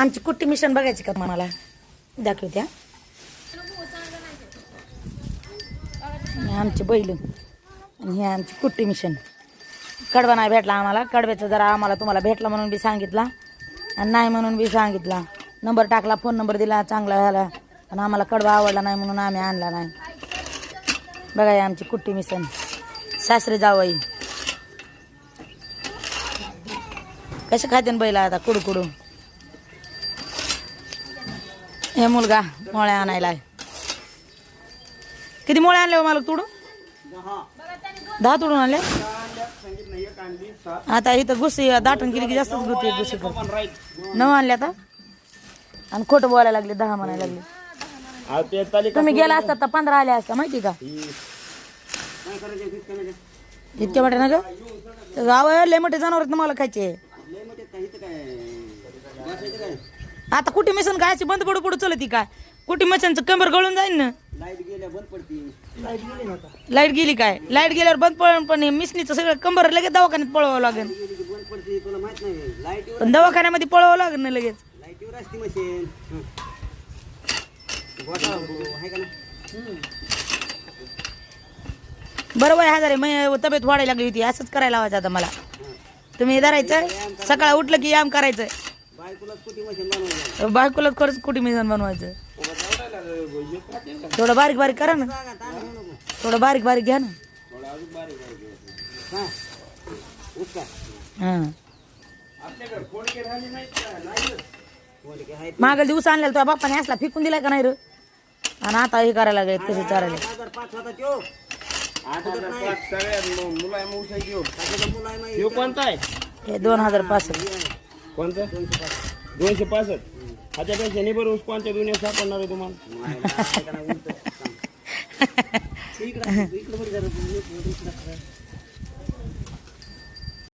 आमची कुट्टी मिशन बघायची का मला दाखवत्या त्या आमची बैल. आणि हे आमची कुट्टी मिशन. कडवा नाही भेटला आम्हाला. कडव्याचं जरा आम्हाला तुम्हाला भेटला म्हणून बी सांगितला. आणि नाही म्हणून बी सांगितला. नंबर टाकला फोन नंबर दिला चांगला झाला. पण आम्हाला कडवा आवडला नाही म्हणून आम्ही आणला नाही. बघा आमची कुट्टी मिशन. सासरे जावई. कसे खाते बैल बैला आता? कुडू कुडू. हे मुलगा मोळ्या आणायला आहे. किती मोळ्या आणले हो मालक तुडून? दहा तुडून आणले आता इथं घुसी दाटून गेली की जास्तच गुत्ती घुसी नऊ आणले आता. आणि खोटं बोलायला लागले दहा म्हणायला लागले. तुम्ही गेला असता तर पंधरा आले असता माहिती का? इतक्या मोठे ना गाव लय मोठे जनावर तुम्हाला खायचे. आता कुठे मिशन काय अशी बंद पडू पडू चलती काय? कुठे मिशनचं कंबर गळून जाईन ना? लाइट गेली काय? लाइट गेल्यावर बंद पड पण मिशनीचं सगळं कंबर लगेच दवाखान्यात पळवावं लागेल. पण दवाखान्यामध्ये पळवावं लागेल ना लगेच. बरोबर आहे हजार तब्येत वाढायला लागली होती. असंच करायला लावायचं आता मला. तुम्ही धरायचं. सकाळ उठलं की याम करायचं. बायकोला खरंच कुठे मिशन बनवायचं? थोडं बारीक बारीक करा ना. थोडं बारीक बारीक घ्या ना. हा. मागल दिवस आणलेला तुझ्या बाप्पाने असला फेकून दिलाय का नाही र? आणि आता हे करायला लागले कसे चारायला. ह्यो कोणता आहे? हे दोन हजार पाच. कोणता? दोनशे पासष्ट. ह्याच्यापेक्षा नाही बरं कोणत्या दुनिया सापडणार आहे तुम्हाला.